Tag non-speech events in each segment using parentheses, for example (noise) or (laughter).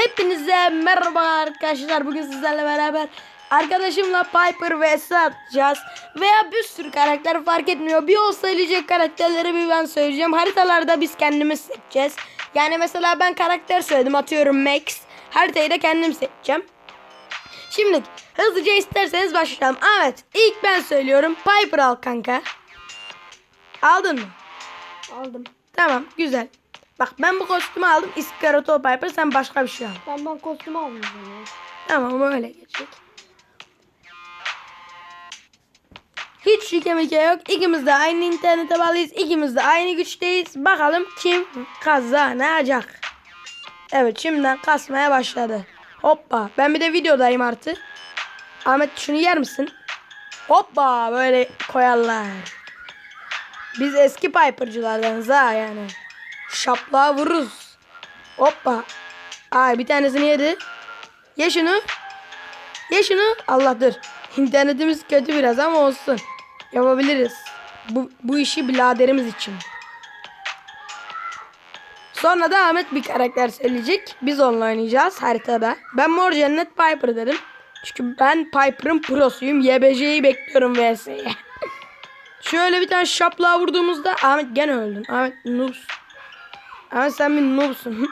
Hepinize merhaba arkadaşlar. Bugün sizlerle beraber arkadaşımla Piper ve Esra atacağız. Veya bir sürü karakter fark etmiyor. Bir o söyleyecek karakterleri bir ben söyleyeceğim. Haritalarda biz kendimiz seçeceğiz. Yani mesela ben karakter söyledim atıyorum Max. Haritayı da kendim seçeceğim. Şimdi hızlıca isterseniz başlayalım. Evet ilk ben söylüyorum. Piper al kanka. Aldın mı? Aldım. Tamam güzel. Bak ben bu kostümü aldım. İskarato Piper sen başka bir şey al. Ben ben kostüm almayacağım ya. Tamam öyle geçecek. Hiç şike mike yok. İkimiz de aynı internete bağlıyız. İkimiz de aynı güçteyiz. Bakalım kim kazanacak. Evet şimdiden kasmaya başladı. Hoppa. Ben bir de videodayım artık. Ahmet şunu yer misin? Hoppa böyle koyarlar. Biz eski Piper'cılardanız ha yani. Şaplığa vururuz. Hoppa. Ay bir tanesini yedi. Ye şunu. Ye şunu. Allah dur. (laughs) İnternetimiz kötü biraz ama olsun. Yapabiliriz. Bu, bu işi biraderimiz için. Sonra da Ahmet bir karakter söyleyecek. Biz onunla oynayacağız haritada. Ben Mor Cennet Piper dedim. Çünkü ben Piper'ın prosuyum. YBC'yi bekliyorum VS'ye. (laughs) Şöyle bir tane şaplığa vurduğumuzda Ahmet gene öldün. Ahmet noobsun. (laughs) Ahmet sen bir noobsun.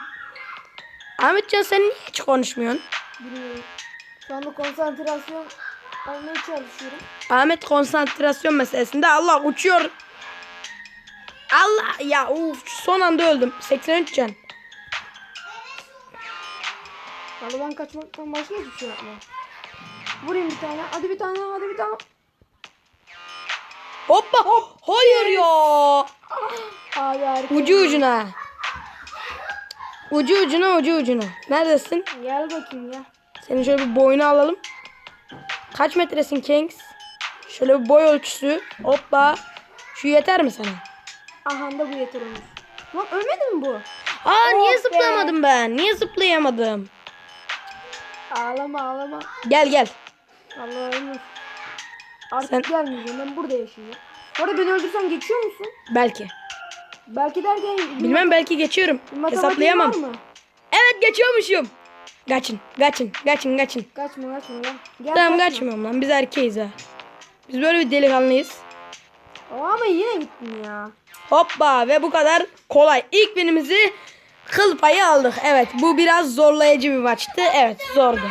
Ahmetcan sen niye hiç konuşmuyorsun? Bilmiyorum. Şu anda konsantrasyon almaya çalışıyorum. Ahmet konsantrasyon meselesinde Allah uçuyor. Allah ya uf son anda öldüm. 83 can. Vallahi ben kaçmaktan başka hiçbir şey yapmam. Vurayım bir tane. Hadi bir tane. Hadi bir tane. Hoppa. Hayır ya. Abi harika. Ucu ucuna. Ucu ucuna ucu ucuna. Neredesin? Gel bakayım ya. Senin şöyle bir boyunu alalım. Kaç metresin Kings? Şöyle bir boy ölçüsü. Hoppa. Şu yeter mi sana? Aha da bu yeter olmuş. Lan ölmedi mi bu? Aa niye Oh be. zıplamadım ben? Niye zıplayamadım? Ağlama ağlama. Gel gel. Allah ölmüş. Artık Sen- gelmeyeceğim. Ben burada yaşayacağım. Bu arada beni öldürsen geçiyor musun? Belki. Belki derken... Bilmem belki geçiyorum. Hesaplayamam. Evet geçiyormuşum. Kaçın, kaçın, kaçın, kaçın. Kaçma kaçma lan. Gel Tamam kaçma. kaçmıyorum lan. Biz erkeğiz ha. Biz böyle bir delikanlıyız. Aa, Ama yine gittin ya. Hoppa ve bu kadar kolay. İlk binimizi kıl payı aldık. Evet bu biraz zorlayıcı bir maçtı. Evet zordu.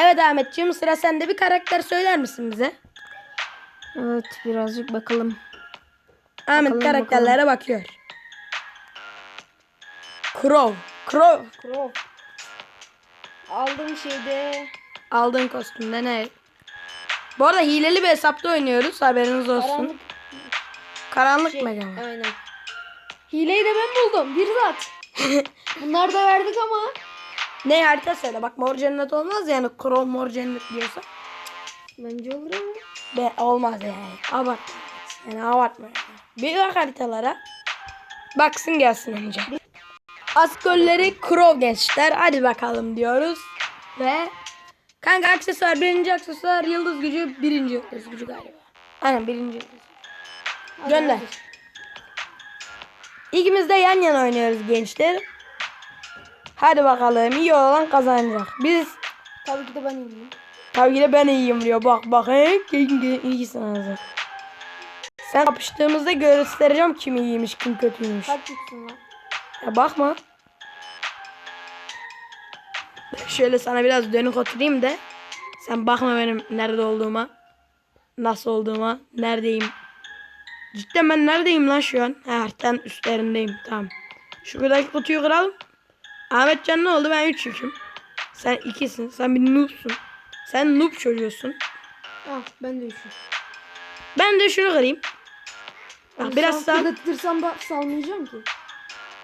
Evet Ahmetciğim sıra sende bir karakter söyler misin bize? Evet birazcık bakalım. Ahmet Bakalım, karakterlere bakıyor. Crow. Crow. Crow. Aldığım şeyde Aldığın kostümde ne? Bu arada hileli bir hesapta oynuyoruz. Haberiniz olsun. karanlık Karanlık şey. Megan. Aynen. Hileyi de ben buldum. Bir zat. (laughs) Bunlar da verdik ama. Ne harita söyle. Bak mor cennet olmaz yani. Crow mor cennet diyorsa. Bence olur ama. Be olmaz yani. Abartma. Yani abartma. Bir bak haritalara. Baksın gelsin önce. Askolleri Crow gençler. Hadi bakalım diyoruz. Ve kanka aksesuar birinci aksesuar yıldız gücü birinci yıldız gücü galiba. Aynen birinci yıldız. Gönder. İkimiz de yan yana oynuyoruz gençler. Hadi bakalım iyi olan kazanacak. Biz Tabii ki de ben iyiyim. tabii ki de ben iyiyim diyor. Bak bak he iyisin ağzı. Sen kapıştığımızda göstereceğim kim iyiymiş kim kötüymüş. Kaç çıksın lan? Ya bakma. Şöyle sana biraz dönük oturayım da sen bakma benim nerede olduğuma. Nasıl olduğuma. Neredeyim. Cidden ben neredeyim lan şu an? Haritanın üstlerindeyim. Tamam. Şuradaki kutuyu kıralım. Ahmetcan ne oldu? Ben 3 yüküm. Sen 2'sin. Sen bir noobsun. Sen noob çocuğusun. Ah ben de üşüm. Ben de şunu kırayım. Bak biraz sağ. Fırlatırsam da salmayacağım ki.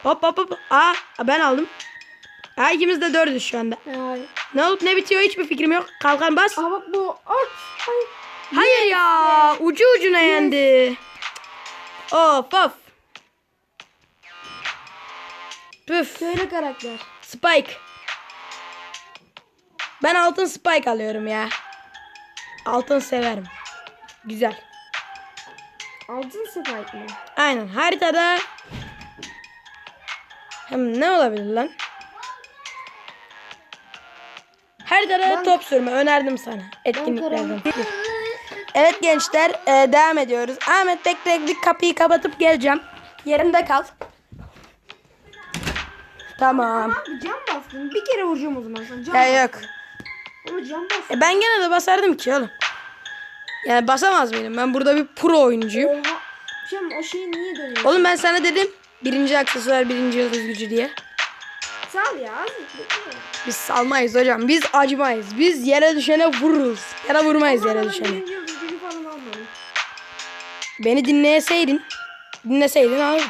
Hop hop hop. Aa ben aldım. Ha ikimiz de dördüz şu anda. Ay. Ne olup ne bitiyor hiçbir fikrim yok. Kalkan bas. Aa bak bu. Ah. Ay. Hayır ya. Ucu ucuna yendi. Of of. Püf. Söyle karakter. Spike. Ben altın spike alıyorum ya. Altın severim. Güzel. Altın Spike mı? Aynen haritada hem ne olabilir lan? Her tarafa Ben- top sürme önerdim sana etkinliklerden. Evet gençler e, devam ediyoruz. Ahmet bekle bir kapıyı kapatıp geleceğim. Yerimde kal. Tamam. Abi cam bastın. Bir kere vuracağım o zaman sana. Cam Ya yok. Ama cam bastın. E, ben gene de basardım ki oğlum. Yani basamaz mıydım? Ben burada bir pro oyuncuyum. Oha. O şeyi niye dönüyor? Oğlum ben sana dedim. Birinci aksesuar birinci yıldız gücü diye. Sal ya. bekle. Biz salmayız hocam. Biz acımayız. Biz yere düşene vururuz. Yere vurmayız yere düşene. Beni dinleyeseydin. Dinleseydin alırdın.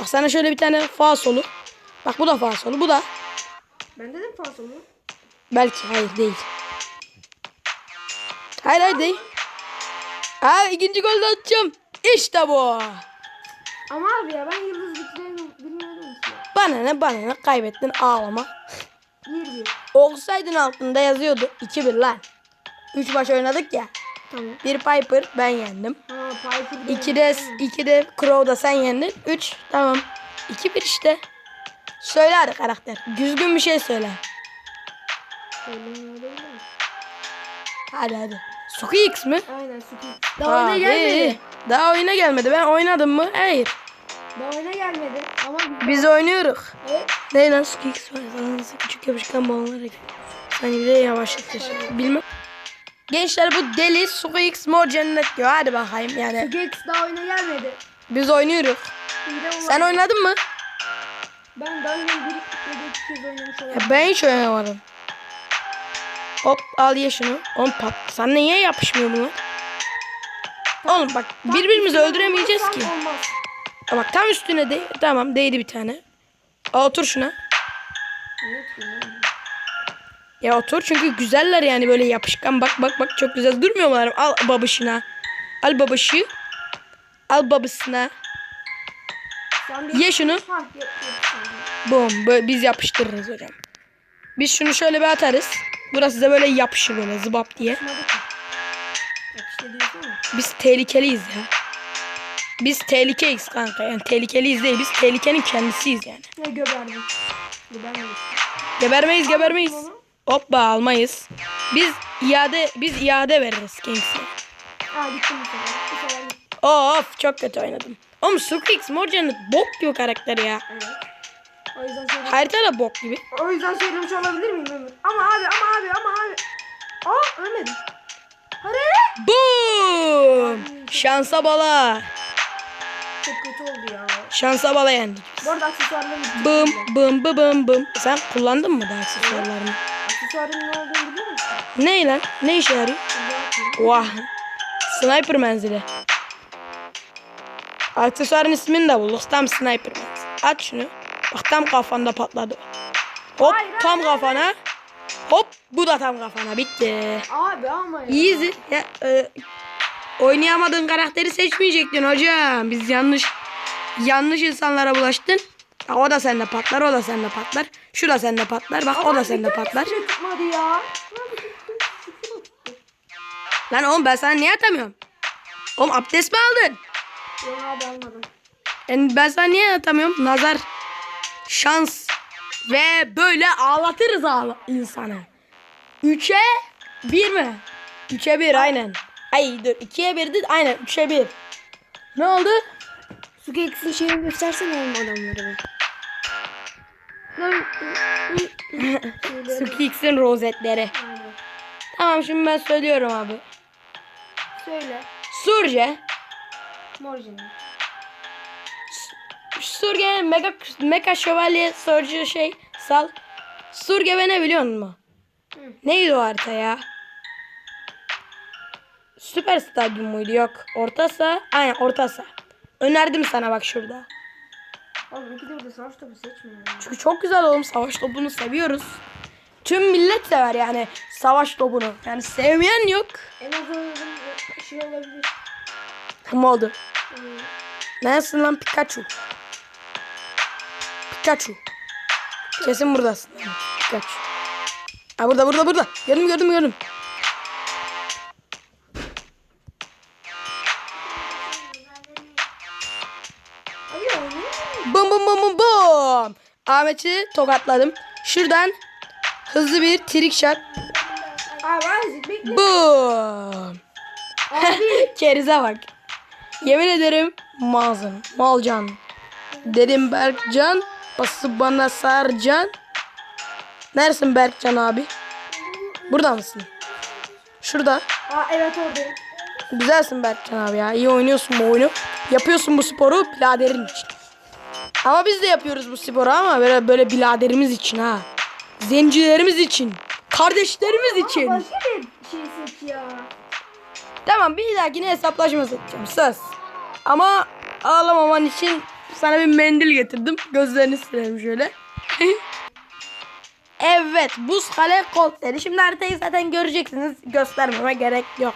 Bak sana şöyle bir tane fa solu. Bak bu da fa solu. Bu da. Ben dedim mı? Belki hayır değil. Hayır hayır değil. Ha ikinci golü de atacağım. İşte bu. Ama abi ya ben yıldız güçlerini bilmiyordum ki. Bana ne bana ne kaybettin ağlama. Bir bir. Olsaydın altında yazıyordu. 2-1 lan. 3 maç oynadık ya. Tamam. Bir Piper ben yendim. Ha Piper da- 2'de 2'de Crow'da sen yendin. 3 tamam. 2-1 işte. Söyle hadi karakter. Düzgün bir şey söyle. Söylemiyor değil mi? Hadi hadi. Suki X mi? Aynen Suki. Daha oyuna gelmedi. Daha oyuna gelmedi. Ben oynadım mı? Hayır. Daha oyuna gelmedi. Ama Biz oynuyoruz. Evet. Ne lan Suki X var? Sana nasıl küçük yapışkan balonlar Sen bir de yavaşlatır. Bilmem. Gençler bu deli Suki X mor cennet diyor. Hadi bakayım yani. Suki X daha oyuna gelmedi. Biz oynuyoruz. Hile olan. Sen oynadın mı? Ben daha önce bir ya da iki kez oynamış Ya olabilirim. ben hiç oynamadım. Hop al ye şunu. Oğlum pat. Sen niye yapışmıyor bunlar? Oğlum bak birbirimizi öldüremeyeceğiz ki. Ya Bak tam üstüne de tamam değdi bir tane. Al otur şuna. Ya otur çünkü güzeller yani böyle yapışkan. Bak bak bak çok güzel durmuyorlar. mı? Al babışına. Al babışı. Al bir... Ye şunu. Ha. Böyle biz yapıştırırız hocam. Biz şunu şöyle bir atarız. Burası da böyle yapışır böyle zıbap diye. Ya. Biz tehlikeliyiz ya. Biz tehlikeyiz kanka. Yani tehlikeliyiz değil. Biz tehlikenin kendisiyiz yani. Ne göberdim. Göbermedim. Gebermeyiz gebermeyiz. Hoppa almayız. Biz iade biz iade veririz Kings'e. Of çok kötü oynadım. Oğlum Sukix Mor Cennet bok gibi karakter ya. Evet. O yüzden söylemiş. Harita da bok gibi. O yüzden söylemiş olabilir miyim Ömür? Ama abi ama abi ama abi. Aa ölmedim. Hadi. Boom! Şansa bala. Çok kötü oldu ya. Şansa bala yendik. Bu arada aksesuarlarım bitti. Bım bım bım bım bım. Sen kullandın mı daha aksesuarlarını? Aksesuarın ne olduğunu biliyor musun? Ne lan? Ne işe yarıyor? Vah. Sniper menzili. Aksesuarın ismini de bulduk. Tam sniper menzili. Aç şunu. Bak tam kafanda patladı. Hop Hayır, tam hayır, kafana. Hop bu da tam kafana. Bitti. Abi ama ya. Easy. Ya, e, oynayamadığın karakteri seçmeyecektin hocam. Biz yanlış yanlış insanlara bulaştın. Ya, o da sende patlar, o da sende patlar. Şu da sende patlar. Bak o Ama da bir sende patlar. tutmadı ya. Lan oğlum ben sana niye atamıyorum? Oğlum abdest mi aldın? Yok abi almadım. Yani ben sana niye atamıyorum? Nazar, şans ve böyle ağlatırız ağla insanı. Üçe bir mi? Üçe bir aynen. Ay dur ikiye bir değil aynen üçe bir. Ne oldu? Su keksi şeyini göstersene oğlum adamları. Sukix'in rozetleri. Aynen. Tamam şimdi ben söylüyorum abi. Söyle. Surge. Morjin. Surge mega mega şövalye Surge şey sal. Surge ve ne biliyor musun? Hı. Neydi o harita ya? Süper stadyum muydu? Yok. Orta saha. Aynen orta saha. Önerdim sana bak şurada. Oğlum iki de burada savaş topu seçmiyor. ya. Çünkü çok güzel oğlum savaş topunu seviyoruz. Tüm millet sever yani savaş topunu. Yani sevmeyen yok. En azından şey olabilir. Kim oldu? Hmm. Neresin lan Pikachu? Pikachu. Kesin buradasın. Pikachu. Ha burada burada burada. Gördüm gördüm gördüm. Bum bum bum bum bum. Ahmet'i tokatladım. Şuradan Hızlı bir trick shot. Abi. (laughs) Kerize bak. Yemin ederim mazın. Malcan. Dedim Berkcan. Bası bana sarcan. Neresin Berkcan abi? Burada mısın? Şurada. Aa evet oradayım. Güzelsin Berkcan abi ya. İyi oynuyorsun bu oyunu. Yapıyorsun bu sporu biraderin için. Ama biz de yapıyoruz bu sporu ama böyle böyle biraderimiz için ha. Zencilerimiz için. Kardeşlerimiz için. Başka bir şey seç ya. Tamam bir dahakine hesaplaşma seçeceğim. Söz. Ama ağlamaman için sana bir mendil getirdim. Gözlerini silelim şöyle. (laughs) evet buz kale koltları. Şimdi haritayı zaten göreceksiniz. Göstermeme gerek yok.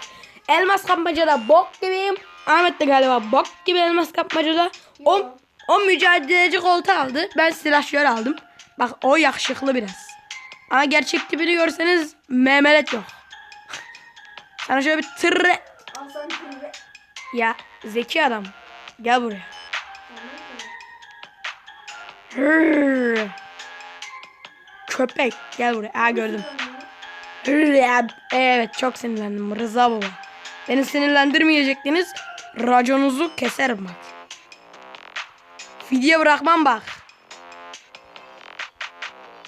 Elmas kapmacada bok gibiyim. Ahmet de galiba bok gibi elmas kapmacada. O, o mücadeleci koltuğu aldı. Ben silahşör aldım. Bak o yakışıklı biraz. Ama gerçek tipini görseniz memelet yok. (laughs) Sana şöyle bir tırre... Ya zeki adam. Gel buraya. Hırr. Köpek gel buraya. Aa gördüm. Hırr ya. Evet çok sinirlendim Rıza baba. Beni sinirlendirmeyecektiniz. Raconunuzu keserim bak. Fidye bırakmam bak.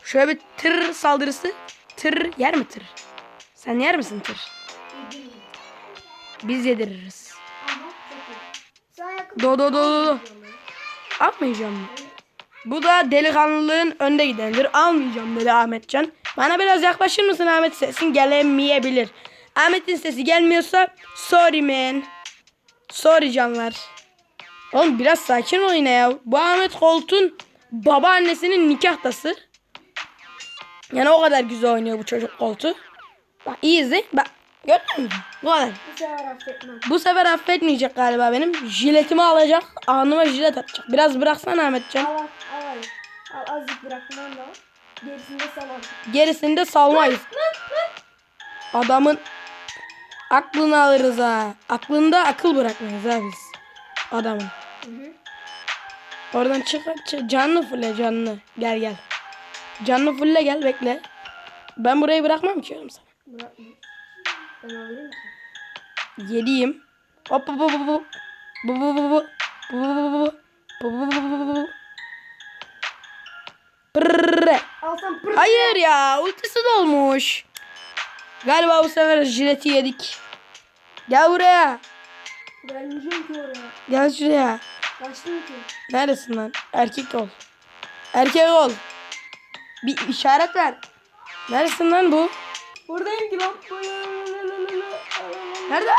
Şöyle bir tır saldırısı. Tır yer mi tır? Sen yer misin tır? Biz yediririz. Do do do do do. Almayacağım mı? Bu da delikanlılığın önde gidenidir. Almayacağım dedi Ahmetcan. Bana biraz yaklaşır mısın Ahmet? Sesin gelemeyebilir. Ahmet'in sesi gelmiyorsa sorry man. Sorry canlar. Oğlum biraz sakin ol yine ya. Bu Ahmet Kolt'un babaannesinin nikahtası. Yani o kadar güzel oynuyor bu çocuk Kolt'u. Bak iyi izle. Bak gördün mü? Bu kadar. Bu sefer affetmem. Bu sefer affetmeyecek galiba benim. Jiletimi alacak. Alnıma jilet atacak. Biraz bıraksana Ahmetcan. Al al azıcık bırakmam da. Gerisini de salam. Gerisini de salmayız. Adamın aklını alırız ha. Aklında akıl bırakmayız ha biz. Adamın. Hı hı. Oradan çık, çık. Canlı fulle canlı. Gel gel. Canlı fulle gel bekle. Ben burayı bırakmam ki oğlum sana. Bırakma. Ben alayım ki. Yediyim. Hop hop hop hop. Bu bu bu bu. Bu bu bu bu. Bu bu bu bu bu. Pırrrr. Al sen pır. Hayır ya ultisi dolmuş. Galiba bu sefer jileti yedik. Gel buraya. Gelmeyeceğim ki oraya. Gel şuraya. Kaçtım ki. Neredesin lan? Erkek ol. Erkek ol. Bir işaret ver. Neredesin lan bu? Buradayım ki lan. Nerede?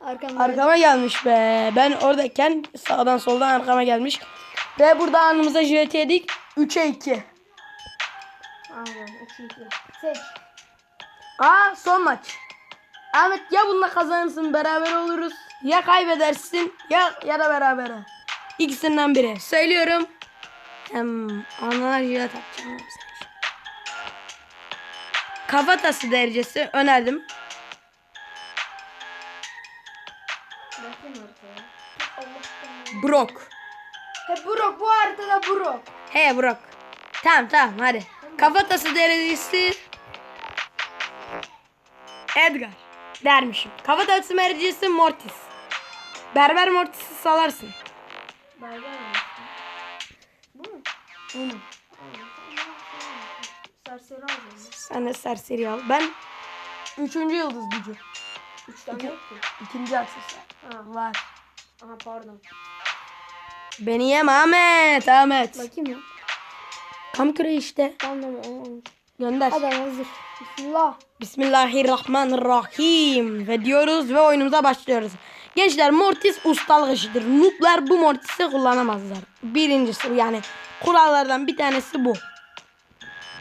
Arkamda. Arkama gelmiş be. Ben oradayken sağdan soldan arkama gelmiş. Ve burada anımıza jileti yedik. 3'e 2. Aynen. Üç iki. Seç. Aa son maç. Ahmet ya bununla kazanırsın beraber oluruz. Ya kaybedersin ya ya da beraber. İkisinden biri. Söylüyorum. Hem anlar jilet atacağım. Kafatası derecesi önerdim. Brock. He Brock bu haritada Brock. He Brock. Tamam tamam hadi. Kafatası derecesi Edgar dermişim. Kafatası derecesi Mortis. Berber Mortis'i salarsın. Berber mi? Bu mu? Aynen. Serseri alacağım. Sen de serseri al. Ben üçüncü yıldız gücü. Üç tane yok ki. İkinci aksesuar. Ha. Var. Aha pardon. Beni yeme Ahmet. Ahmet. Bakayım ya. Kam küre işte. Tamam tamam. tamam. Gönder. Hadi hazır. Bismillah. Bismillahirrahmanirrahim. Ve diyoruz ve oyunumuza başlıyoruz. Gençler Mortis ustalık işidir. Noob'lar bu Mortis'i kullanamazlar. Birincisi yani kurallardan bir tanesi bu.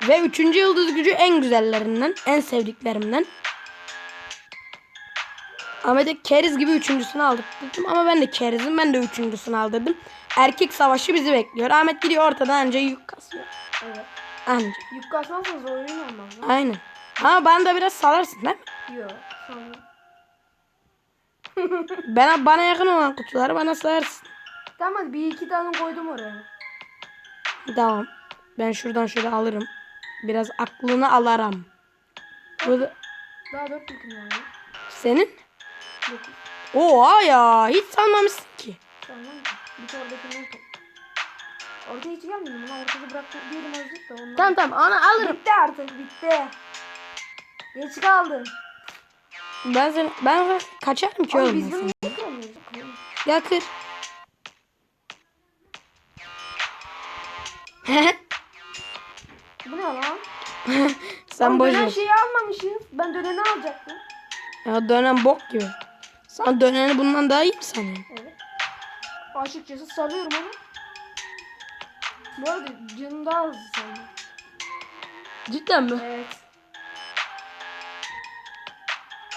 Ve üçüncü yıldız gücü en güzellerinden, en sevdiklerimden. Ahmet'e keriz gibi üçüncüsünü aldırdım ama ben de kerizim. Ben de üçüncüsünü aldırdım. Erkek savaşı bizi bekliyor. Ahmet gidiyor ortada anca yük kasıyor. Evet. Anca. Yük kasmazsanız oyun olmaz lan. Aynen. Ama bana da biraz salarsın değil mi? Yok. Sonra. (laughs) Bana, yakın olan kutuları bana sayarsın. Tamam bir iki tane koydum oraya. Tamam. Ben şuradan şöyle alırım. Biraz aklını alarım. Burada Daha dört yüküm var senin? Dokuz. Oha ya hiç sanmamışsın ki. Mı? Bir de oradakinden top. Ortaya hiç gelmedim. Ona ortada bıraktım diyelim azıcık da ondan. Tamam tamam onu alırım. Bitti artık bitti. Geç kaldın. Ben seni ben kaçarım ki oğlum. biz bunu niye kıramıyoruz? Ya kır. Bu ne lan? (laughs) Sen boş ver. şeyi almamışız. Ben döneni alacaktım. Ya dönen bok gibi. Sen döneni bundan daha iyi mi sanıyorsun? Evet. Açıkçası sarıyorum ama. Bu arada canım daha hızlı sandım. Cidden mi? Evet.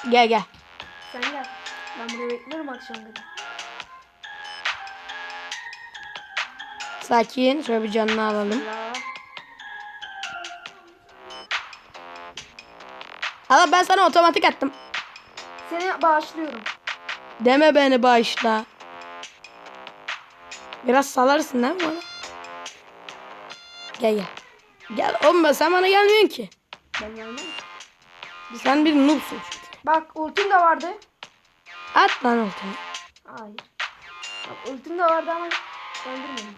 Gel gel. Sen gel. Ben burada bekliyorum akşam kadar. Sakin. Şöyle bir canını alalım. La. Hala ben sana otomatik attım. Seni bağışlıyorum. Deme beni bağışla. Biraz salarsın değil mi bana? Gel gel. Gel oğlum ben- sen bana gelmiyorsun ki. Ben gelmem. Sen bir noobsun çünkü. Bak ultim de vardı. At lan ultini. Hayır. Bak ultim de vardı ama döndürmedim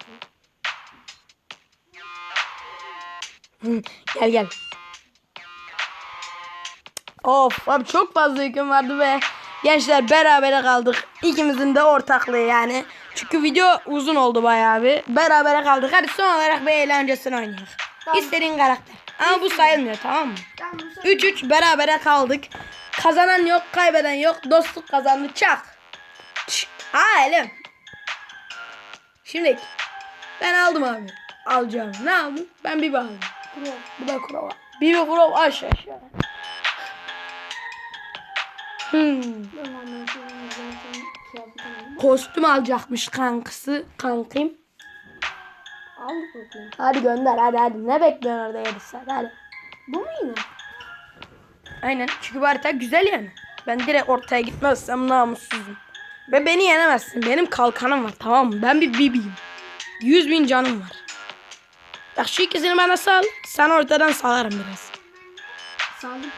seni. Gel gel. Of abi çok fazla yüküm vardı ve gençler berabere kaldık. İkimizin de ortaklığı yani. Çünkü video uzun oldu bayağı bir. Berabere kaldık. Hadi son olarak bir eğlencesini oynayalım. Tamam. İstediğin karakter. Ama bu sayılmıyor tamam mı? Ben bunu sen... 3-3 berabere kaldık. Kazanan yok, kaybeden yok. Dostluk kazandı. Çak. Elim. Şimdi ben aldım abi. Alacağım. Ne aldım? Ben bir aldım. Kuro. Bu da kurova. Bir bir kurova aşağı aşağı. Hmm. Kostüm alacakmış kankısı. Kankım. Al bakayım. Hadi gönder hadi hadi. Ne bekliyorsun orada 7 saat hadi. Bu mu yine? Aynen. Çünkü bu harita güzel yani. Ben direkt ortaya gitmezsem namussuzum. Ve beni yenemezsin. Benim kalkanım var tamam mı? Ben bir bibiyim. 100 bin canım var. Bak şu ikisini bana sal. Sen ortadan salarım biraz. Saldım.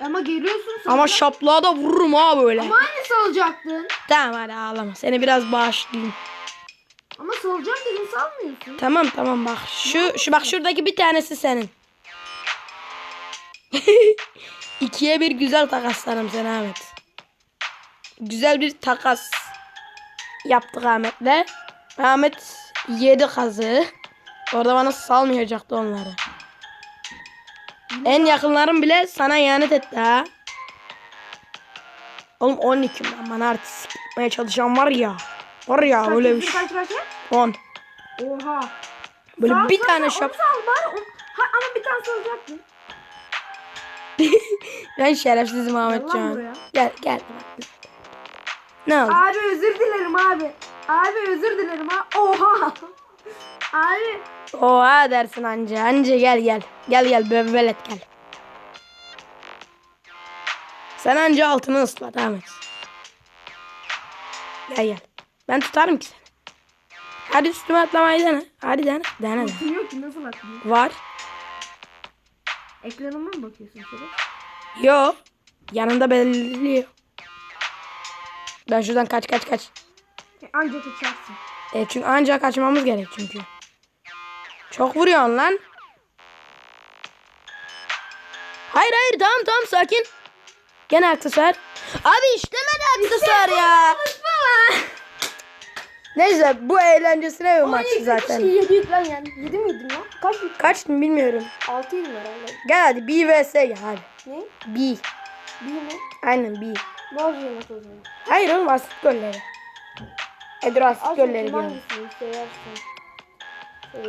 Ama geliyorsun sen. Ama şaplığa da vururum ha böyle. Ama aynı salacaktın. Tamam hadi ağlama. Seni biraz bağışlayayım. Ama salacağım dedin salmıyorsun. Tamam tamam bak. Şu şu bak şuradaki bir tanesi senin. (laughs) İkiye bir güzel takaslarım sen Ahmet. Güzel bir takas yaptık Ahmet'le. Ahmet yedi kazı. Orada bana salmayacaktı onları. En yakınlarım bile sana ihanet etti ha. Oğlum 12 ben bana artist yapmaya çalışan var ya. Var ya Kaç, öyle bir şey. kaç, kaç, kaç? 10. Oha. Böyle Sal, bir sal, tane şap. Sal bari. onu- Ha, ama bir tane salacaktın. (laughs) Ben şerefsizim Ahmetcan. Gel gel. Ne oldu? Abi özür dilerim abi. Abi özür dilerim ha. Oha. Abi. Oha dersin anca. Anca gel gel. Gel gel bebelet gel. Sen anca altını ıslat Ahmet. Gel gel. Ben tutarım ki seni. Hadi üstüme atlamayı dene. Hadi dene. Dene de. Bilmiyor ki nasıl atlıyor. Var. Ekranıma mı bakıyorsun şöyle? Yo. Yanında belirliyor. Ben şuradan kaç kaç kaç. E, Ancak uçarsın. E çünkü ancak kaçmamız gerek çünkü. Çok vuruyorsun lan. Hayır hayır tamam tamam sakin. Gene aksesuar. Abi işlemedi aksesuar ya. Neyse bu eğlencesine bir maçtı zaten. Şey, yedi yük lan yani. Yedi miydim lan? Kaç yük? Kaç mı bilmiyorum. Altıydım herhalde. Gel hadi B vs gel hadi. Ne? B. Bir mi? Aynen B. Ne olacak o zaman? Hayır oğlum asit golleri. Edro asit bakayım diyorum. hangisini seversin.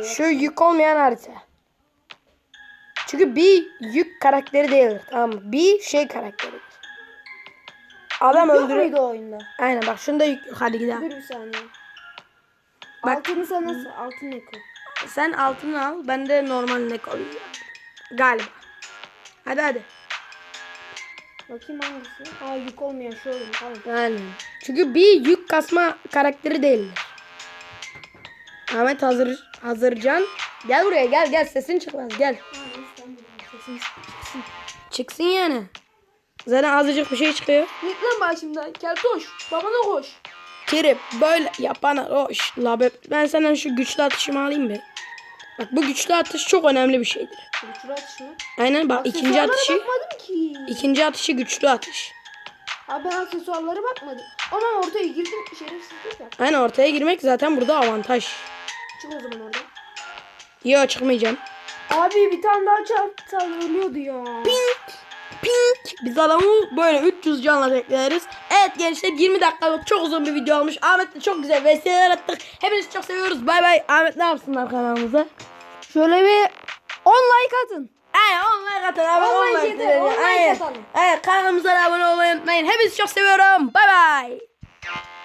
Şu yük olmayan harita. Çünkü B yük karakteri değildir. Tamam mı? B şey karakteridir. Adam Yok öldürüyor. muydu oyunda? Aynen bak şunda yük yok. Hadi gidelim. Dur bir saniye. Bak. Altını sen nasıl? Altın ne koy? Sen altını al. Ben de normal ne koyayım. Galiba. Hadi hadi. Bakayım hangisi? Aa yük olmayan şu oyun. Tamam. Aynen. Çünkü B yük kasma karakteri değildir. Ahmet hazır hazırcan. Gel buraya gel gel sesin çıkmaz gel. Çıksın. Yani. Zaten azıcık bir şey çıkıyor. Git lan başımdan. Keltoş. Babana koş. Kirip böyle yapana hoş. La be- ben senden şu güçlü atışımı alayım bir. Bak bu güçlü atış çok önemli bir şeydir. Şuraya atış mı? Aynen bak ikinci atışı bakmadım ki. ikinci atışı güçlü atış. Abi ben aksesuarlara bakmadım. Ama ortaya girdim şerefsizlik ya. Aynen ortaya girmek zaten burada avantaj. Çık o zaman oradan. Yo çıkmayacağım. Abi bir tane daha çarptan ölüyordu ya. Pink. Biz adamı böyle 300 canla bekleriz. Evet gençler 20 dakikalık çok uzun bir video olmuş. Ahmet'le çok güzel vesileler attık. Hepinizi çok seviyoruz. Bay bay. Ahmet ne yapsınlar kanalımıza? Şöyle bir 10 like atın. Aynen online atın abi. On like online yeter, verin. on like Aynen. atalım. Aynen kanalımıza abone olmayı unutmayın. Hepinizi çok seviyorum. Bay bay.